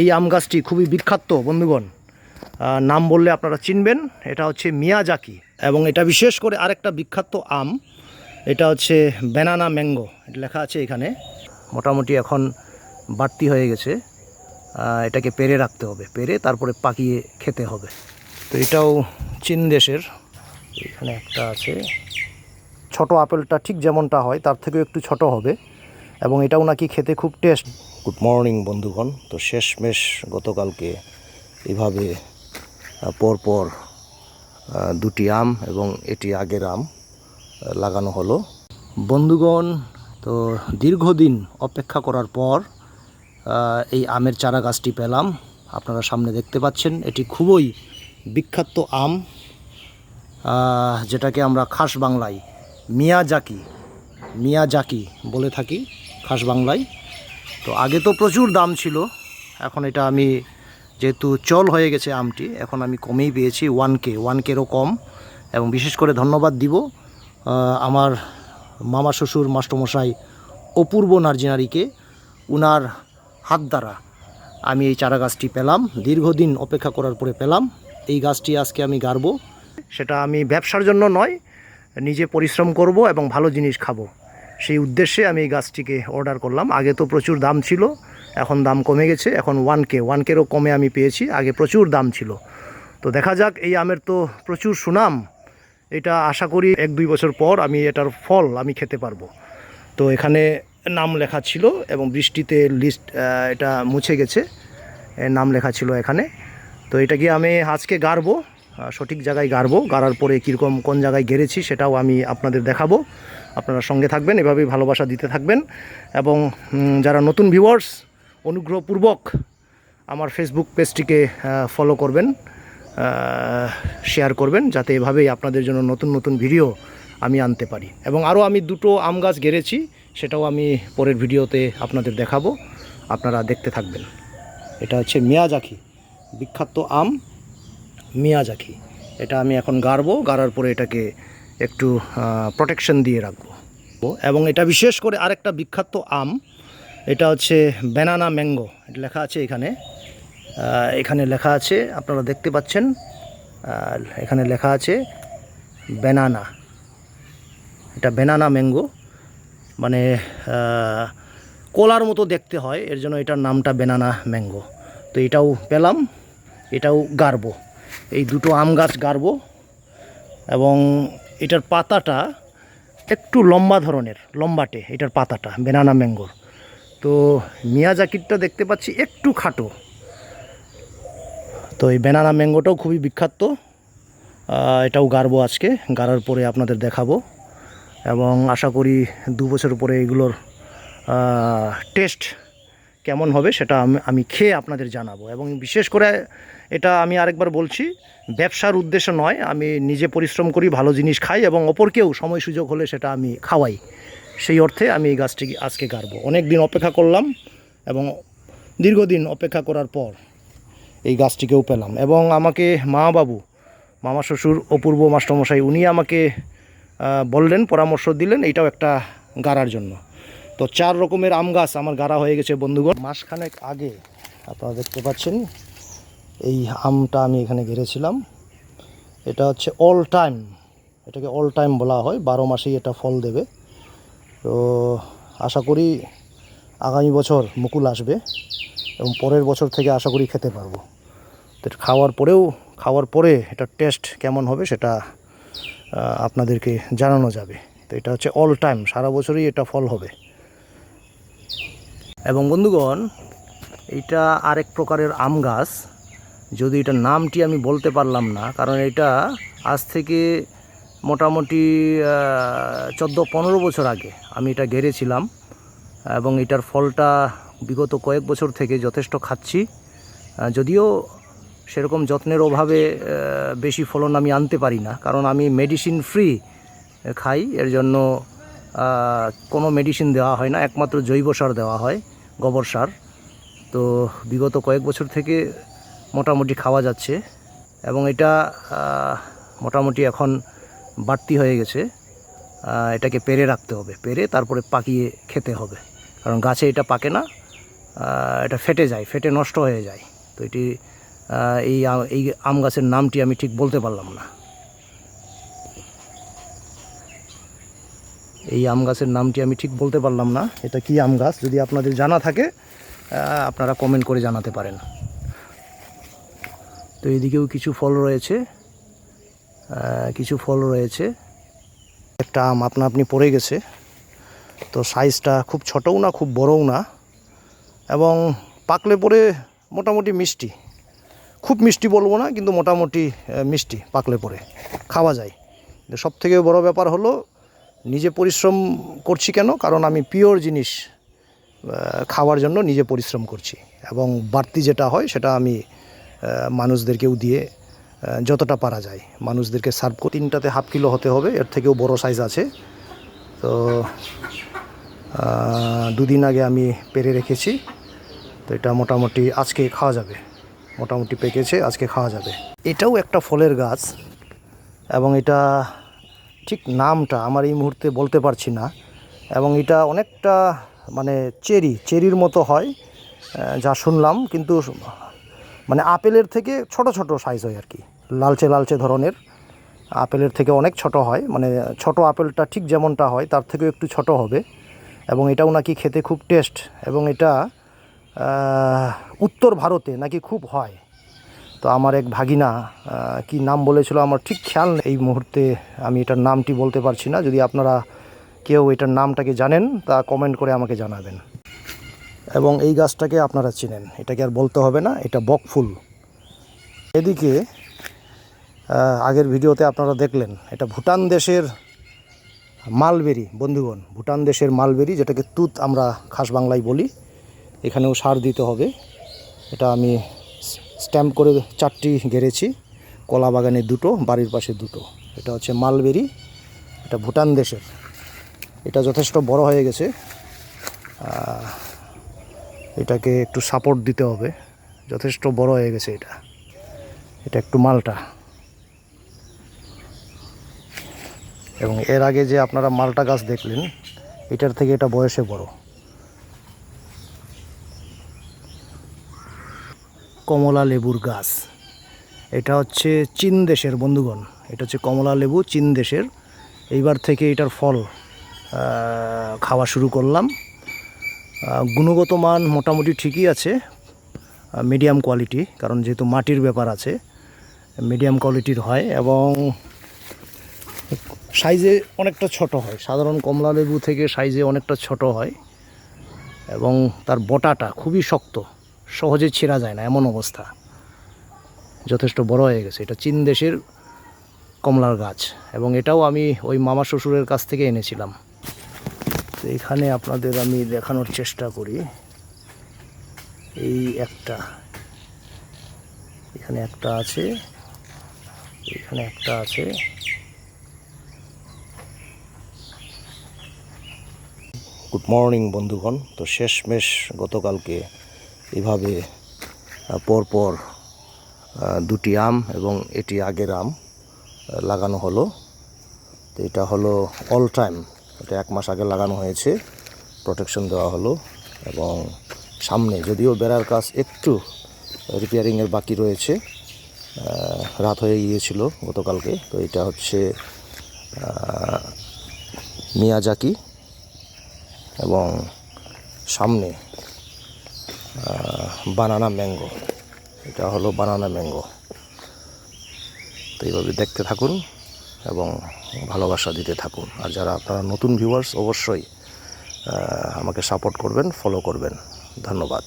এই আম গাছটি খুবই বিখ্যাত, বন্ধুগণ। নাম বললে আপনারা চিনবেন, এটা হচ্ছে মিয়াজাকি এবং এটা বিশেষ করে আরেকটা বিখ্যাত আম, এটা হচ্ছে ব্যানানা ম্যাঙ্গো, এটা লেখা আছে এখানে। মোটামুটি এখন বাড়তি হয়ে গেছে। এটাকে পেরে রাখতে হবে, পেরে তারপরে পাকিয়ে খেতে হবে। তো এটাও চীন দেশের, এখানে একটা আছে। ছোট আপেলটা ঠিক যেমনটা হয়, তার থেকেও একটু ছোট হবে এবং এটাও নাকি খেতে খুব টেস্ট গুড মর্নিং বন্ধুগণ। তো শেষমেশ গতকালকে এভাবে পরপর দুটি আম এবং এটি আগের আম লাগানো হলো। বন্ধুগণ, তো দীর্ঘদিন অপেক্ষা করার পর এই আমের চারা গাছটি পেলাম। আপনারা সামনে দেখতে পাচ্ছেন, এটি খুবই বিখ্যাত আম যেটাকে আমরা খাস বাংলায় মিয়াজাকি মিয়াজাকি বলে থাকি, খাস বাংলায়। তো আগে তো প্রচুর দাম ছিল। এখন এটা আমি যেহেতু চল হয়ে গেছে আমটি, এখন আমি কমেই পেয়েছি ওয়ান কে ওয়ান কেরও কম। এবং বিশেষ করে ধন্যবাদ দিব আমার মামা শ্বশুর মাস্টমশাই অপূর্ব নার্জিনারিকে, উনার হাত দ্বারা আমি এই চারা গাছটি পেলাম, দীর্ঘদিন অপেক্ষা করার পরে পেলাম, এই গাছটি আজকে আমি গাড়ব। সেটা আমি ব্যবসার জন্য নয়, নিজে পরিশ্রম করব এবং ভালো জিনিস খাব। সেই উদ্দেশ্যে আমি এই গাছটিকে অর্ডার করলাম। আগে তো প্রচুর দাম ছিল, এখন দাম কমে গেছে, এখন ওয়ান কে ওয়ান কেরও কমে আমি পেয়েছি, আগে প্রচুর দাম ছিল। তো দেখা যাক, এই আমের তো প্রচুর সুনাম, এটা আশা করি এক দুই বছর পর আমি এটার ফল আমি খেতে পারব। তো এখানে নাম লেখা ছিল এবং বৃষ্টিতে লিস্ট এটা মুছে গেছে নাম লেখা ছিল এখানে। তো এটা কি আমি আজকে গাড়বো সঠিক জায়গায় গাড়বো, গাড়ার পরে কীরকম কোন জায়গায় গেড়েছি সেটাও আমি আপনাদের দেখাবো। আপনারা সঙ্গে থাকবেন, এভাবেই ভালোবাসা দিতে থাকবেন। এবং যারা নতুন ভিউয়ার্স অনুগ্রহপূর্বক আমার ফেসবুক পেজটিকে ফলো করবেন শেয়ার করবেন, যাতে এভাবেই আপনাদের জন্য নতুন নতুন ভিডিও আমি আনতে পারি। এবং আরও আমি দুটো আম গাছ গেড়েছি, সেটাও আমি পরের ভিডিওতে আপনাদের দেখাবো। আপনারা দেখতে থাকবেন। এটা হচ্ছে মিয়াজাকি, বিখ্যাত আম মিয়াজাকি। এটা আমি এখন গাড়বো, গাড়ার পরে এটাকে একটু প্রোটেকশন দিয়ে রাখব। এবং এটা বিশেষ করে আরেকটা বিখ্যাত আম, এটা হচ্ছে ব্যানানা ম্যাঙ্গো এটা লেখা আছে এখানে। এখানে লেখা আছে, আপনারা দেখতে পাচ্ছেন এখানে লেখা আছে ব্যানানা এটা ব্যানানা ম্যাঙ্গো মানে কলার মতো দেখতে হয়, এর জন্য এটার নামটা বেনানা ম্যাঙ্গো তো এটাও পেলাম, এটাও গাড়বো। এই দুটো আম গাছ গাড়বো, এবং এটার পাতাটা একটু লম্বা ধরনের, লম্বাটে এটার পাতাটা, বেনানা ম্যাঙ্গোর। তো মিয়া জাকিরটা দেখতে পাচ্ছি একটু খাটো। তো এই বেনানা ম্যাঙ্গোটাও খুবই বিখ্যাত। এটাও গাড়বো আজকে, গাড়ার পরে আপনাদের দেখাবো। এবং আশা করি দু বছর পরে এগুলোর টেস্ট কেমন হবে সেটা আমি খেয়ে আপনাদের জানাব। এবং বিশেষ করে এটা আমি আরেকবার বলছি, ব্যবসার উদ্দেশ্য নয়, আমি নিজে পরিশ্রম করি, ভালো জিনিস খাই এবং অপরকেও সময় সুযোগ হলে সেটা আমি খাওয়াই। সেই অর্থে আমি এই গাছটি আজকে গাড়বো। অনেক দিন অপেক্ষা করলাম এবং দীর্ঘদিন অপেক্ষা করার পর এই গাছটিকেও পেলাম। এবং আমাকে মা বাবু মামা শ্বশুর, অপূর্ব মাস্টমশাই উনি আমাকে বললেন, পরামর্শ দিলেন এইটাও একটা গাড়ার জন্য। তো চার রকমের আম গাছ আমার গাড়া হয়ে গেছে, বন্ধুগণ। মাসখানেক আগে আপনারা দেখতে পাচ্ছেন, এই আমটা আমি এখানে ঘেরেছিলাম এটা হচ্ছে অল টাইম এটাকে অল টাইম বলা হয়, বারো মাসেই এটা ফল দেবে। তো আশা করি আগামী বছর মুকুল আসবে এবং পরের বছর থেকে আশা করি খেতে পারব। তো খাওয়ার পরেও, খাওয়ার পরে এটার টেস্ট কেমন হবে সেটা আপনাদেরকে জানানো যাবে। তো এটা হচ্ছে অল টাইম সারা বছরই এটা ফল হবে। এবং বন্ধুগণ, এইটা আরেক প্রকারের আম গাছ। যদি এটার নামটি আমি বলতে পারলাম না, কারণ এটা আজ থেকে মোটামুটি চোদ্দ পনেরো বছর আগে আমি এটা গেড়েছিলাম এবং এটার ফলটা বিগত কয়েক বছর থেকে যথেষ্ট খাচ্ছি। যদিও সেরকম যত্নের অভাবে বেশি ফলন আমি আনতে পারি না, কারণ আমি মেডিসিন ফ্রি খাই, এর জন্য কোনো মেডিসিন দেওয়া হয় না, একমাত্র জৈব সার দেওয়া হয়। গোবর সার। তো বিগত কয়েক বছর থেকে মোটামুটি খাওয়া যাচ্ছে এবং এটা মোটামুটি এখন বাড়তি হয়ে গেছে। এটাকে পেরে রাখতে হবে। পেরে তারপরে পাকিয়ে খেতে হবে। কারণ গাছে এটা পাকে না এটা ফেটে যায়, ফেটে নষ্ট হয়ে যায়। তো এটি এই এই আম গাছের নামটি আমি ঠিক বলতে পারলাম না। এই আম গাছের নামটি আমি ঠিক বলতে পারলাম না। এটা কি আম গাছ? যদি আপনাদের জানা থাকে আপনারা কমেন্ট করে জানাতে পারেন। তো এদিকেও কিছু ফল রয়েছে। কিছু ফল রয়েছে। একটা আম আপনা আপনি পড়ে গেছে। তো সাইজটা খুব ছোটও না, খুব বড়ও না। এবং পাকলে পরে মোটামুটি মিষ্টি। খুব মিষ্টি বলব না, কিন্তু মোটামুটি মিষ্টি পাকলে পরে। খাওয়া যায়। সব থেকে বড় ব্যাপার হলো নিজে পরিশ্রম করছি কেন? কারণ আমি পিওর জিনিস খাওয়ার জন্য নিজে পরিশ্রম করছি। এবং বাড়তি যেটা হয়, সেটা আমি মানুষদেরকেও দিয়ে যতটা পারা যায়। মানুষদেরকে সার্ভ করে, তিনটাতে হাফ কিলো হতে হবে, এর থেকেও বড় সাইজ আছে। তো দুদিন আগে আমি পেরে রেখেছি। তো এটা মোটামুটি আজকে খাওয়া যাবে। মোটামুটি পেকেছে, আজকে খাওয়া যাবে। এটাও একটা ফলের গাছ। এবং এটা ঠিক নামটা আমার এই মুহূর্তে বলতে পারছি না। এবং এটা অনেকটা মানে চেরি, চেরির মতো হয় যা শুনলাম। কিন্তু মানে আপেলের থেকে ছোট ছোট সাইজ হয় আর কি, লালচে লালচে ধরনের। আপেলের থেকে অনেক ছোট হয় মানে ছোট আপেলটা ঠিক যেমনটা হয়, তার থেকেও একটু ছোট হবে। এবং এটাও নাকি খেতে খুব টেস্ট এবং এটা উত্তর ভারতে নাকি খুব হয়। তো আমার এক ভাগিনা কি নাম বলেছিল আমার ঠিক খেয়াল এই মুহূর্তে আমি এটার নামটি বলতে পারছি না। যদি আপনারা কেউ এটার নামটাকে জানেন, তা কমেন্ট করে আমাকে জানাবেন। এবং এই গাছটাকে আপনারা চিনেন। এটাকে আর বলতে হবে না, এটা বকফুল এদিকে আগের ভিডিওতে আপনারা দেখলেন, এটা ভুটান দেশের মালবেরি, বন্ধুগণ। ভুটান দেশের মালবেরি, যেটাকে তুত আমরা খাস বাংলায় বলি। এখানেও সার দিতে হবে। এটা আমি স্ট্যাম্প করে চারটি গেড়েছি, কলা বাগানে দুটো, বাড়ির পাশে দুটো। এটা হচ্ছে মালবেরি, এটা ভুটান দেশের। এটা যথেষ্ট বড় হয়ে গেছে। এটাকে একটু সাপোর্ট দিতে হবে। যথেষ্ট বড় হয়ে গেছে এটা। এটা একটু মালটা। এবং এর আগে যে আপনারা মালটা গাছ দেখলেন, এটার থেকে এটা বয়সে বড়। কমলা লেবুর গাছ। এটা হচ্ছে চীন দেশের, বন্ধুগণ, এটা হচ্ছে কমলা লেবু চীন দেশের। এইবার থেকে এটার ফল খাওয়া শুরু করলাম। গুণগত মান মোটামুটি ঠিকই আছে মিডিয়াম কোয়ালিটি কারণ যেহেতু মাটির ব্যাপার আছে মিডিয়াম কোয়ালিটির হয় এবং সাইজে অনেকটা ছোট হয়। সাধারণ কমলা লেবু থেকে সাইজে অনেকটা ছোট হয় এবং তার বটাটা খুবই শক্ত। সহজে ছেঁড়া যায় না, এমন অবস্থা। যথেষ্ট বড় হয়ে গেছে। এটা চীন দেশের কমলার গাছ, এবং এটাও আমি ওই মামা শ্বশুরের কাছ থেকে এনেছিলাম। তো এখানে আপনাদের আমি দেখানোর চেষ্টা করি। এই একটা, এখানে একটা আছে, এখানে একটা আছে। গুড মর্নিং বন্ধুগণ। তো শেষমেশ গতকালকে এভাবে পরপর দুটি আম এবং এটি আগের আম লাগানো হলো। তো এটা হলো অল টাইম এটা এক মাস আগে লাগানো হয়েছে প্রোটেকশন দেওয়া হলো এবং সামনে যদিও বেড়ার কাজ একটু রিপেয়ারিংয়ের বাকি রয়েছে রাত হয়ে গিয়েছিল গতকালকে। তো এটা হচ্ছে মিয়াজাকি এবং সামনে বানানা ম্যাঙ্গো। এটা হলো বানানা ম্যাঙ্গো। তো এইভাবে দেখতে থাকুন এবং ভালোবাসা দিতে থাকুন। আর যারা আপনারা নতুন ভিউয়ার্স অবশ্যই আমাকে সাপোর্ট করবেন ফলো করবেন। ধন্যবাদ।